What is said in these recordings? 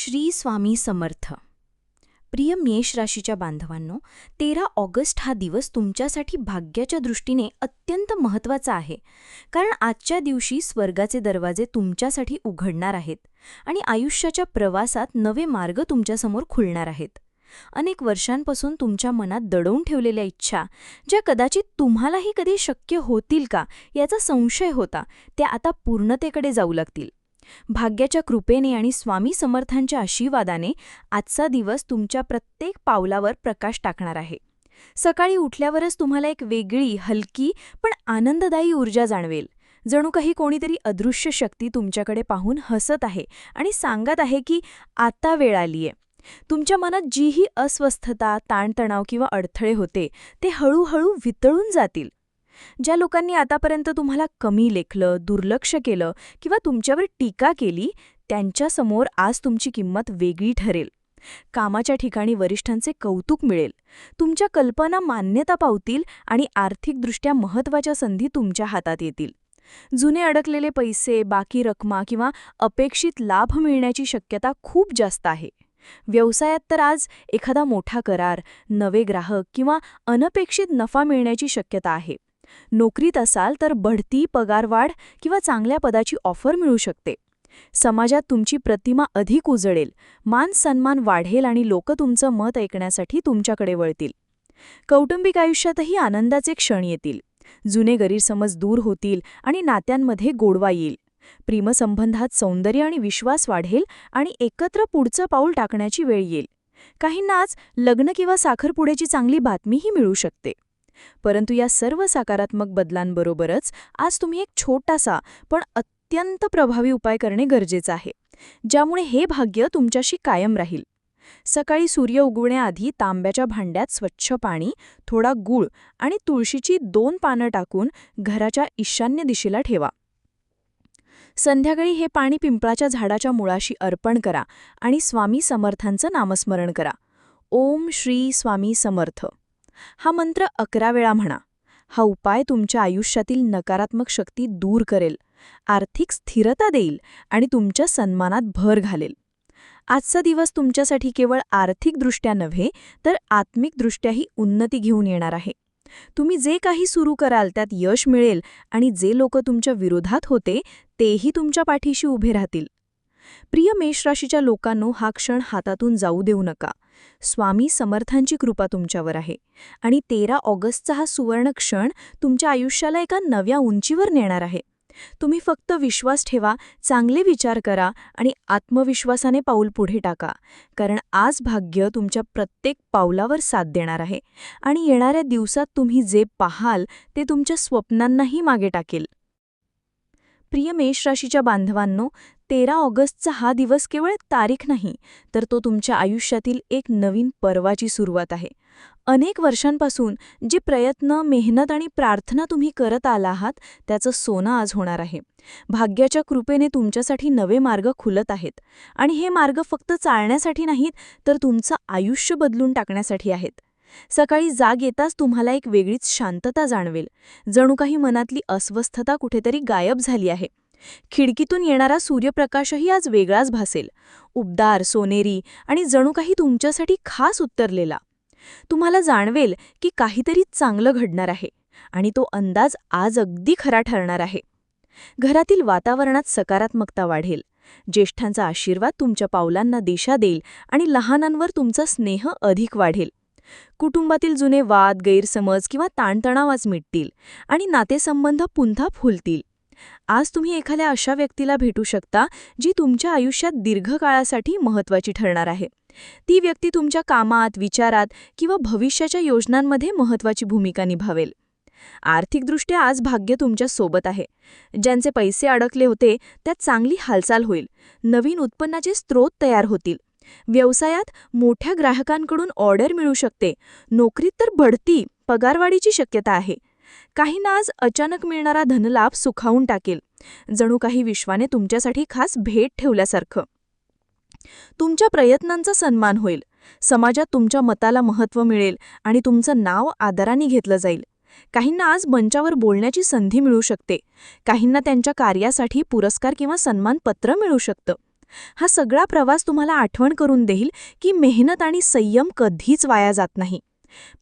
श्री स्वामी समर्थ. प्रिय मेष राशीच्या बांधवांनो तेरा ऑगस्ट हा दिवस तुमच्यासाठी भाग्याच्या दृष्टीने अत्यंत महत्त्वाचा आहे. कारण आजच्या दिवशी स्वर्गाचे दरवाजे तुमच्यासाठी उघडणार आहेत आणि आयुष्याच्या प्रवासात नवे मार्ग तुमच्यासमोर खुलणार आहेत. अनेक वर्षांपासून तुमच्या मनात दडवून ठेवलेल्या इच्छा ज्या कदाचित तुम्हालाही कधी शक्य होतील का याचा संशय होता त्या आता पूर्णतेकडे जाऊ लागतील. भाग्याच्या कृपेने आणि स्वामी समर्थांच्या आशीर्वादाने आजचा दिवस तुमच्या प्रत्येक पावलावर प्रकाश टाकणार आहे. सकाळी उठल्यावरच तुम्हाला एक वेगळी हलकी पण आनंददायी ऊर्जा जाणवेल. जणू काही कोणीतरी अदृश्य शक्ती तुमच्याकडे पाहून हसत आहे आणि सांगत आहे की आता वेळ आलीये तुमच्या मनात जीही अस्वस्थता ताणतणाव किंवा अडथळे होते ते हळूहळू वितळून जातील. ज्या लोकांनी आतापर्यंत तुम्हाला कमी लेखलं दुर्लक्ष केलं किंवा तुमच्यावर टीका केली त्यांच्यासमोर आज तुमची किंमत वेगळी ठरेल. कामाच्या ठिकाणी वरिष्ठांचे कौतुक मिळेल. तुमच्या कल्पना मान्यता पावतील आणि आर्थिकदृष्ट्या महत्त्वाच्या संधी तुमच्या हातात येतील. जुने अडकलेले पैसे बाकी रकमा किंवा अपेक्षित लाभ मिळण्याची शक्यता खूप जास्त आहे. व्यवसायात तर आज एखादा मोठा करार नवे ग्राहक किंवा अनपेक्षित नफा मिळण्याची शक्यता आहे. नोकरीत असाल तर बढती पगारवाढ किंवा चांगल्या पदाची ऑफर मिळू शकते. समाजात तुमची प्रतिमा अधिक उजळेल मान सन्मान वाढेल आणि लोक तुमचं मत ऐकण्यासाठी तुमच्याकडे वळतील. कौटुंबिक आयुष्यातही आनंदाचे क्षण येतील. जुने गैरसमज दूर होतील आणि नात्यांमध्ये गोडवा येईल. प्रेमसंबंधात सौंदर्य आणि विश्वास वाढेल आणि एकत्र पुढचं पाऊल टाकण्याची वेळ येईल. काहींनाच लग्न किंवा साखरपुड्याची चांगली बातमीही मिळू शकते. परंतु या सर्व सकारात्मक बदलांबरोबरच आज तुम्ही एक छोटासा पण अत्यंत प्रभावी उपाय करणे गरजेचं आहे ज्यामुळे हे भाग्य तुमच्याशी कायम राहील. सकाळी सूर्य उगवण्याआधी तांब्याच्या भांड्यात स्वच्छ पाणी थोडा गूळ आणि तुळशीची दोन पानं टाकून घराच्या ईशान्य दिशेला ठेवा. संध्याकाळी हे पाणी पिंपळाच्या झाडाच्या मुळाशी अर्पण करा आणि स्वामी समर्थांचं नामस्मरण करा. ओम श्री स्वामी समर्थ. हा मंत्र अकरा वेळा म्हणा. हा उपाय तुमच्या आयुष्यातील नकारात्मक शक्ती दूर करेल आर्थिक स्थिरता देईल आणि तुमच्या सन्मानात भर घालेल. आजचा दिवस तुमच्यासाठी केवळ आर्थिकदृष्ट्या नव्हे तर आत्मिकदृष्ट्याही उन्नती घेऊन येणार आहे. तुम्ही जे काही सुरू कराल त्यात यश मिळेल आणि जे लोक तुमच्या विरोधात होते तेही तुमच्या पाठीशी उभे राहतील. प्रिय मेषराशीच्या लोकांनो हा क्षण हातातून जाऊ देऊ नका. स्वामी समर्थांची कृपा तुमच्यावर आहे. आणि तेरा ऑगस्टचा हा सुवर्ण क्षण तुमच्या आयुष्याला एका नव्या उंचीवर नेणार आहे. तुम्ही फक्त विश्वास ठेवा चांगले विचार करा आणि आत्मविश्वासाने पाऊल पुढे टाका. कारण आज भाग्य तुमच्या प्रत्येक पावलावर साथ देणार आहे. आणि येणाऱ्या दिवसात तुम्ही जे पाहाल ते तुमच्या स्वप्नांनाही मागे टाकेल. प्रिय मेष राशीच्या बांधवांनो तेरा ऑगस्टचा हा दिवस केवळ तारीख नाही तर तो तुमच्या आयुष्यातील एक नवीन पर्वाची सुरुवात आहे. अनेक वर्षांपासून जे प्रयत्न मेहनत आणि प्रार्थना तुम्ही करत आला आहात त्याचं सोनं आज होणार आहे. भाग्याच्या कृपेने तुमच्यासाठी नवे मार्ग खुलत आहेत. आणि हे मार्ग फक्त चालण्यासाठी नाहीत तर तुमचं आयुष्य बदलून टाकण्यासाठी आहेत. सकाळी जाग येताच तुम्हाला एक वेगळीच शांतता जाणवेल. जणू काही मनातली अस्वस्थता कुठेतरी गायब झाली आहे. खिडकीतून येणारा सूर्यप्रकाशही आज वेगळाच भासेल. उबदार सोनेरी आणि जणू काही तुमच्यासाठी खास उत्तरलेला. तुम्हाला जाणवेल की काहीतरी चांगलं घडणार आहे आणि तो अंदाज आज अगदी खरा ठरणार आहे. घरातील वातावरणात सकारात्मकता वाढेल. ज्येष्ठांचा आशीर्वाद तुमच्या पावलांना दिशा देईल आणि लहानांवर तुमचा स्नेह अधिक वाढेल. कुटुंबातील जुने वाद गैरसमज किंवा ताणतणावाच मिटतील आणि नातेसंबंध पुन्हा फुलतील आज तुम्ही एखाद्या अशा व्यक्तीला भेटू शकता जी तुमच्या आयुष्यात दीर्घकाळासाठी महत्त्वाची ठरणार आहे. ती व्यक्ती तुमच्या कामात विचारात किंवा भविष्याच्या योजनांमध्ये महत्त्वाची भूमिका निभावेल. आर्थिकदृष्ट्या आज भाग्य तुमच्यासोबत आहे. ज्यांचे पैसे अडकले होते त्यात चांगली हालचाल होईल. नवीन उत्पन्नाचे स्रोत तयार होतील. व्यवसायात मोठ्या ग्राहकांकडून ऑर्डर मिळू शकते. नोकरीत तर बढती पगारवाढीची शक्यता आहे. काहींना आज अचानक मिळणारा धनलाभ सुखावून टाकेल. जणू काही विश्वाने तुमच्यासाठी खास भेट ठेवल्यासारखं. तुमच्या प्रयत्नांचा सन्मान होईल. समाजात तुमच्या मताला महत्त्व मिळेल आणि तुमचं नाव आदराने घेतलं जाईल. काहींना आज मंचावर बोलण्याची संधी मिळू शकते. काहींना त्यांच्या कार्यासाठी पुरस्कार किंवा सन्मानपत्र मिळू शकतं. हा सगळा प्रवास तुम्हाला आठवण करून देईल की मेहनत आणि संयम कधीच वाया जात नाही.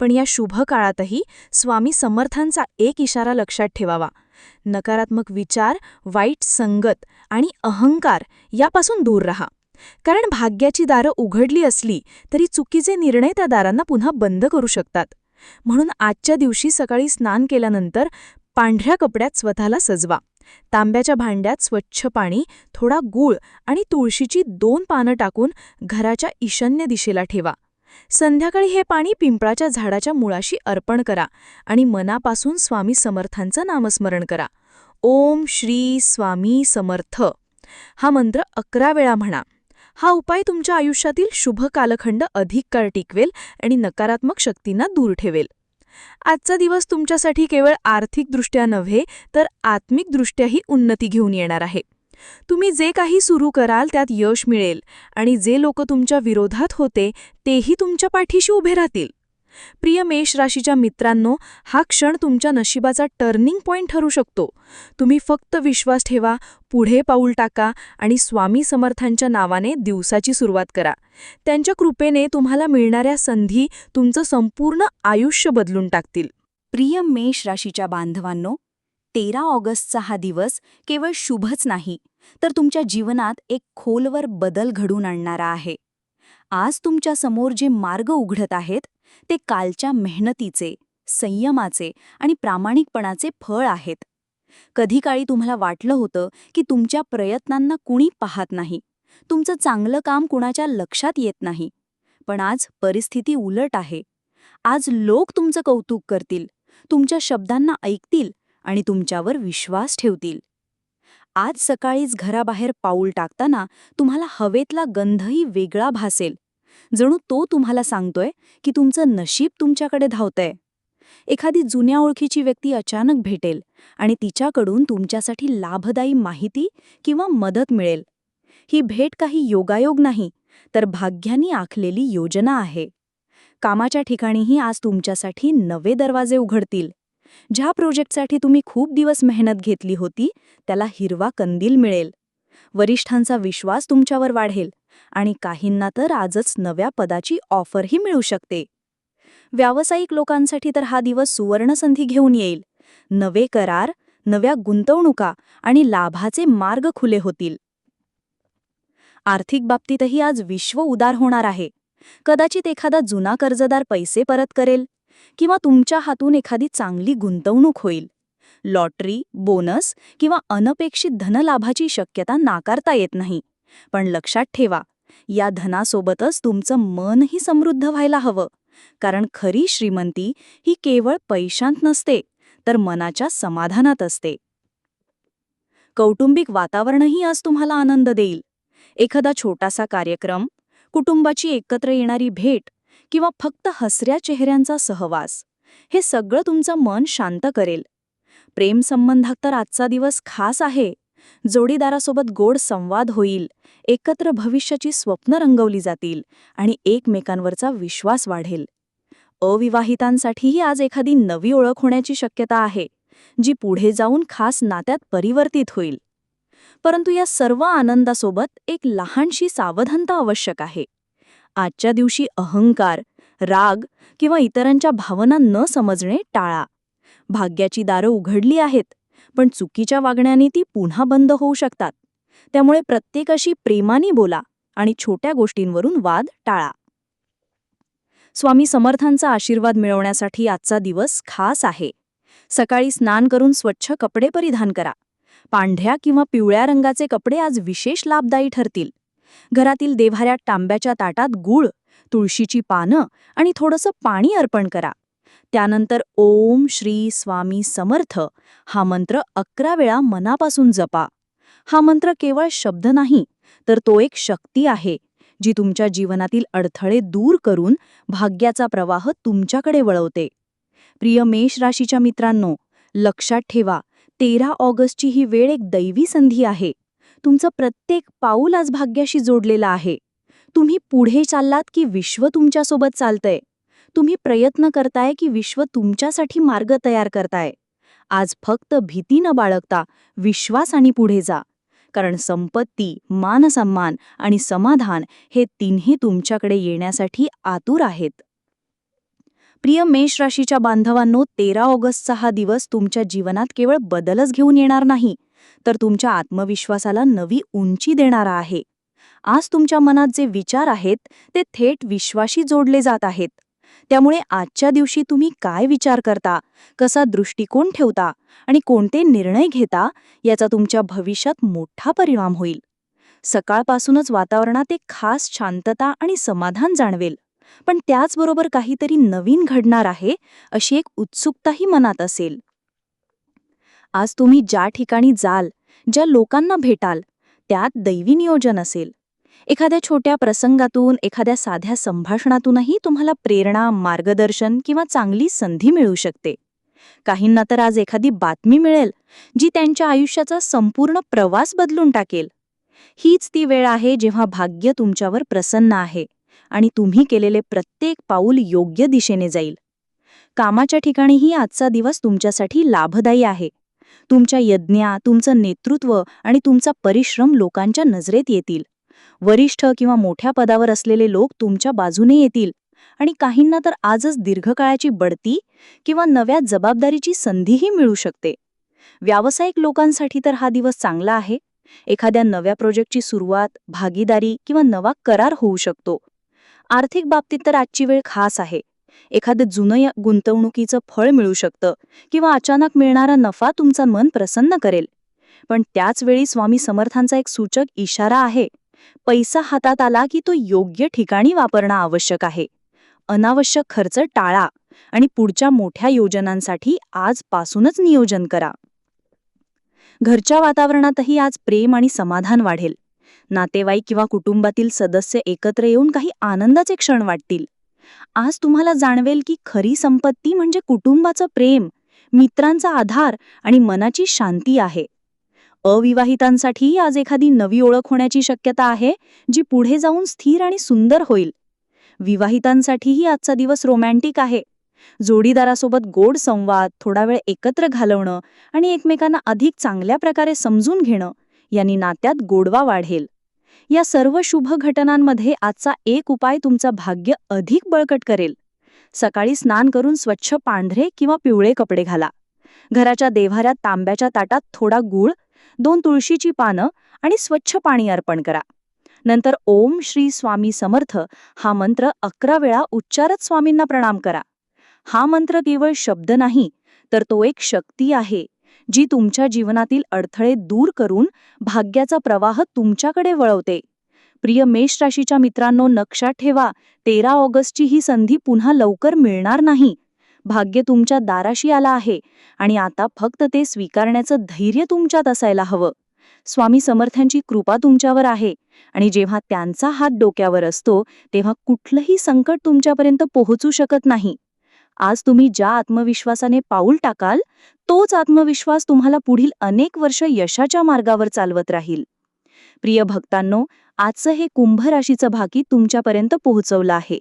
पण या शुभ काळातही स्वामी समर्थांचा एक इशारा लक्षात ठेवावा. नकारात्मक विचार वाईट संगत आणि अहंकार यापासून दूर राहा. कारण भाग्याची दारं उघडली असली तरी चुकीचे निर्णय त्या दारांना पुन्हा बंद करू शकतात. म्हणून आजच्या दिवशी सकाळी स्नान केल्यानंतर पांढऱ्या कपड्यात स्वतःला सजवा. तांब्याच्या भांड्यात स्वच्छ पाणी थोडा गूळ आणि तुळशीची दोन पानं टाकून घराच्या ईशान्य दिशेला ठेवा. संध्याकाळी हे पाणी पिंपळाच्या झाडाच्या मुळाशी अर्पण करा आणि मनापासून स्वामी समर्थांचं नामस्मरण करा. ओम श्री स्वामी समर्थ. हा मंत्र अकरा वेळा म्हणा. हा उपाय तुमच्या आयुष्यातील शुभ कालखंड अधिक काळ टिकवेल आणि नकारात्मक शक्तींना दूर ठेवेल. आजचा दिवस तुमच्यासाठी केवळ आर्थिकदृष्ट्या नव्हे तर आत्मिकदृष्ट्याही उन्नती घेऊन येणार आहे. तुम्ही जे काही सुरू कराल त्यात यश मिळेल आणि जे लोक तुमच्या विरोधात होते तेही तुमच्या पाठीशी उभे राहतील. प्रिय मेष राशीच्या मित्रांनो हा क्षण तुमच्या नशिबाचा टर्निंग पॉइंट ठरू शकतो. तुम्ही फक्त विश्वास ठेवा पुढे पाऊल टाका आणि स्वामी समर्थांच्या नावाने दिवसाची सुरुवात करा. त्यांच्या कृपेने तुम्हाला मिळणाऱ्या संधी तुमचं संपूर्ण आयुष्य बदलून टाकतील. प्रिय मेष राशीच्या बांधवांनो तेरा ऑगस्टचा हा दिवस केवळ शुभच नाही तर तुमच्या जीवनात एक खोलवर बदल घडून आणणारा आहे. आज तुमच्यासमोर जे मार्ग उघडत आहेत ते कालच्या मेहनतीचे संयमाचे आणि प्रामाणिकपणाचे फळ आहेत. कधी काळी तुम्हाला वाटलं होतं की तुमच्या प्रयत्नांना कुणी पाहत नाही तुमचं चांगलं काम कुणाच्या लक्षात येत नाही पण आज परिस्थिती उलट आहे. आज लोक तुमचं कौतुक करतील तुमच्या शब्दांना ऐकतील आणि तुमच्यावर विश्वास ठेवतील. आज सकाळीच घराबाहेर पाऊल टाकताना तुम्हाला हवेतला गंधही वेगळा भासेल. जणू तो तुम्हाला सांगतोय की तुमचं नशीब तुमच्याकडे धावतंय. एखादी जुन्या ओळखीची व्यक्ती अचानक भेटेल आणि तिच्याकडून तुमच्यासाठी लाभदायी माहिती किंवा मदत मिळेल. ही भेट काही योगायोग नाही तर भाग्यानी आखलेली योजना आहे. कामाच्या ठिकाणीही आज तुमच्यासाठी नवे दरवाजे उघडतील. ज्या प्रोजेक्टसाठी तुम्ही खूप दिवस मेहनत घेतली होती त्याला हिरवा कंदील मिळेल. वरिष्ठांचा विश्वास तुमच्यावर वाढेल आणि काहींना तर आजच नव्या पदाची ऑफरही मिळू शकते. व्यावसायिक लोकांसाठी तर हा दिवस सुवर्णसंधी घेऊन येईल. नवे करार नव्या गुंतवणुका आणि लाभाचे मार्ग खुले होतील. आर्थिक बाबतीतही आज विश्व उदार होणार आहे. कदाचित एखादा जुना कर्जदार पैसे परत करेल किंवा तुमच्या हातून एखादी चांगली गुंतवणूक होईल. लॉटरी बोनस किंवा अनपेक्षित धनलाभाची शक्यता नाकारता येत नाही. पण लक्षात ठेवा या धनासोबतच तुमचं मनही समृद्ध व्हायला हवं. कारण खरी श्रीमंती ही केवळ पैशांत नसते तर मनाच्या समाधानात असते. कौटुंबिक वातावरणही आज तुम्हाला आनंद देईल. एखादा छोटासा कार्यक्रम कुटुंबाची एकत्र येणारी भेट किंवा फक्त हसऱ्या चेहऱ्यांचा सहवास? हे सगळं तुमचं मन शांत करेल. प्रेमसंबंधात तर आजचा दिवस खास आहे. जोडीदारासोबत गोड संवाद होईल. एकत्र भविष्याची स्वप्न रंगवली जातील आणि एकमेकांवरचा विश्वास वाढेल. अविवाहितांसाठीही आज एखादी नवी ओळख होण्याची शक्यता आहे जी पुढे जाऊन खास नात्यात परिवर्तित होईल. परंतु या सर्व आनंदासोबत एक लहानशी सावधानता आवश्यक आहे. आजच्या दिवशी अहंकार राग किंवा इतरांच्या भावना न समजणे टाळा. भाग्याची दारं उघडली आहेत पण चुकीच्या वागण्याने ती पुन्हा बंद होऊ शकतात. त्यामुळे प्रत्येकाशी प्रेमाने बोला आणि छोट्या गोष्टींवरून वाद टाळा. स्वामी समर्थांचा आशीर्वाद मिळवण्यासाठी आजचा दिवस खास आहे. सकाळी स्नान करून स्वच्छ कपडे परिधान करा. पांढऱ्या किंवा पिवळ्या रंगाचे कपडे आज विशेष लाभदायी ठरतील. घरातील देव्हाऱ्यात तांब्याच्या ताटात गूळ तुळशीची पानं आणि थोडंसं पाणी अर्पण करा. त्यानंतर ओम श्री स्वामी समर्थ हा मंत्र अकरा वेळा मनापासून जपा. हा मंत्र केवळ शब्द नाही तर तो एक शक्ती आहे जी तुमच्या जीवनातील अडथळे दूर करून भाग्याचा प्रवाह तुमच्याकडे वळवते. प्रिय मेष राशीच्या मित्रांनो लक्षात ठेवा तेरा ऑगस्टची ही वेळ एक दैवी संधी आहे. तुमचं प्रत्येक पाऊल आज भाग्याशी जोडलेलं आहे. तुम्ही पुढे चाललात की विश्व तुमच्यासोबत चालतंय. तुम्ही प्रयत्न करताय की विश्व तुमच्यासाठी मार्ग तयार करताय. आज फक्त भीती न बाळगता विश्वास आणि पुढे जा. कारण संपत्ती मानसन्मान आणि समाधान हे तिन्ही तुमच्याकडे येण्यासाठी आतुर आहेत. प्रिय मेष राशीच्या बांधवांनो तेरा ऑगस्टचा हा दिवस तुमच्या जीवनात केवळ बदलच घेऊन येणार नाही. तर तुमच्या आत्मविश्वासाला नवी उंची देणारा आहे. आज तुमच्या मनात जे विचार आहेत ते थेट विश्वाशी जोडले जात आहेत. त्यामुळे आजच्या दिवशी तुम्ही काय विचार करता कसा दृष्टिकोन ठेवता आणि कोणते निर्णय घेता याचा तुमच्या भविष्यात मोठा परिणाम होईल. सकाळपासूनच वातावरणात एक खास शांतता आणि समाधान जाणवेल. पण त्याचबरोबर काहीतरी नवीन घडणार आहे अशी एक उत्सुकताही मनात असेल. आज तुम्ही ज्या ठिकाणी जाल ज्या लोकांना भेटाल त्यात दैवी नियोजन असेल. एखाद्या छोट्या प्रसंगातून एखाद्या साध्या संभाषणातूनही तुम्हाला प्रेरणा मार्गदर्शन किंवा चांगली संधी मिळू शकते. काहींना तर आज एखादी बातमी मिळेल जी त्यांच्या आयुष्याचा संपूर्ण प्रवास बदलून टाकेल. हीच ती वेळ आहे जेव्हा भाग्य तुमच्यावर प्रसन्न आहे आणि तुम्ही केलेले प्रत्येक पाऊल योग्य दिशेने जाईल. कामाच्या ठिकाणीही आजचा दिवस तुमच्यासाठी लाभदायी आहे. तुमच्या यज्ञा तुमचं नेतृत्व आणि तुमचा परिश्रम लोकांच्या नजरेत येतील. वरिष्ठ किंवा मोठ्या पदावर असलेले लोक तुमच्या बाजूने येतील. आणि काहींना तर आजच दीर्घकाळाची बढती किंवा नव्या जबाबदारीची संधीही मिळू शकते. व्यावसायिक लोकांसाठी तर हा दिवस चांगला आहे. एखाद्या नव्या प्रोजेक्टची सुरुवात भागीदारी किंवा नवा करार होऊ शकतो. आर्थिक बाबतीत तर आजची वेळ खास आहे. एखादं जुनं गुंतवणुकीचं फळ मिळू शकतं किंवा अचानक मिळणारा नफा तुमचं मन प्रसन्न करेल. पण त्याच वेळी स्वामी समर्थांचा एक सूचक इशारा आहे. पैसा हातात आला की तो योग्य ठिकाणी वापरणं आवश्यक आहे. अनावश्यक खर्च टाळा आणि पुढच्या मोठ्या योजनांसाठी आजपासूनच नियोजन करा. घरच्या वातावरणातही आज प्रेम आणि समाधान वाढेल. नातेवाईक किंवा कुटुंबातील सदस्य एकत्र येऊन काही आनंदाचे क्षण वाटतील. आज तुम्हाला जाणवेल की खरी संपत्ती म्हणजे कुटुंबाचं प्रेम मित्रांचा आधार आणि मनाची शांती आहे. अविवाहितांसाठी आज एखादी नवी ओळख होण्याची शक्यता आहे जी पुढे जाऊन स्थिर आणि सुंदर होईल. विवाहितांसाठीही आजचा दिवस रोमॅन्टिक आहे. जोडीदारासोबत गोड संवाद थोडा वेळ एकत्र घालवणं आणि एकमेकांना अधिक चांगल्या प्रकारे समजून घेणं यांनी नात्यात गोडवा वाढेल. या सर्व शुभ घटनांमध्ये आजचा एक उपाय तुमचं भाग्य अधिक बळकट करेल. सकाळी स्नान करून स्वच्छ पांढरे किंवा पिवळे कपडे घाला. घराच्या देव्हाऱ्यात तांब्याच्या ताटात थोडा गूळ दोन तुळशीची पानं आणि स्वच्छ पाणी अर्पण करा. नंतर ओम श्री स्वामी समर्थ हा मंत्र अकरा वेळा उच्चारत स्वामींना प्रणाम करा. हा मंत्र केवळ शब्द नाही तर तो एक शक्ती आहे. जी तुमच्या जीवनातील अडथळे दूर करून भाग्याचा प्रवाह तुमच्याकडे वळवते. प्रिय मेष राशीच्या मित्रांनो नक्षात ठेवा. तेरा ऑगस्टची ही संधी पुन्हा लवकर मिळणार नाही. भाग्य तुमच्या दाराशी आला आहे आणि आता फक्त ते स्वीकारण्याचं धैर्य तुमच्यात असायला हवं. स्वामी समर्थांची कृपा तुमच्यावर आहे आणि जेव्हा त्यांचा हात डोक्यावर असतो तेव्हा कुठलंही संकट तुमच्यापर्यंत पोहोचू शकत नाही. आज तुम्ही ज्या आत्मविश्वासाने पाऊल टाकाल तोच आत्मविश्वास तुम्हाला पुढील अनेक वर्ष यशाच्या मार्गावर चालवत राहील. प्रिय भक्तांनो आजचं हे कुंभ राशीचं भाकी तुमच्यापर्यंत पोहोचवलं आहे.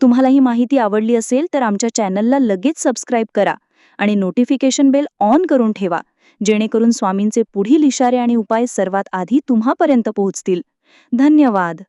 तुम्हाला ही माहिती आवडली असेल तर आमच्या चॅनलला लगेच सबस्क्राईब करा आणि नोटिफिकेशन बेल ऑन करून ठेवा जेणेकरून स्वामींचे पुढील इशारे आणि उपाय सर्वात आधी तुम्हापर्यंत पोहोचतील. धन्यवाद!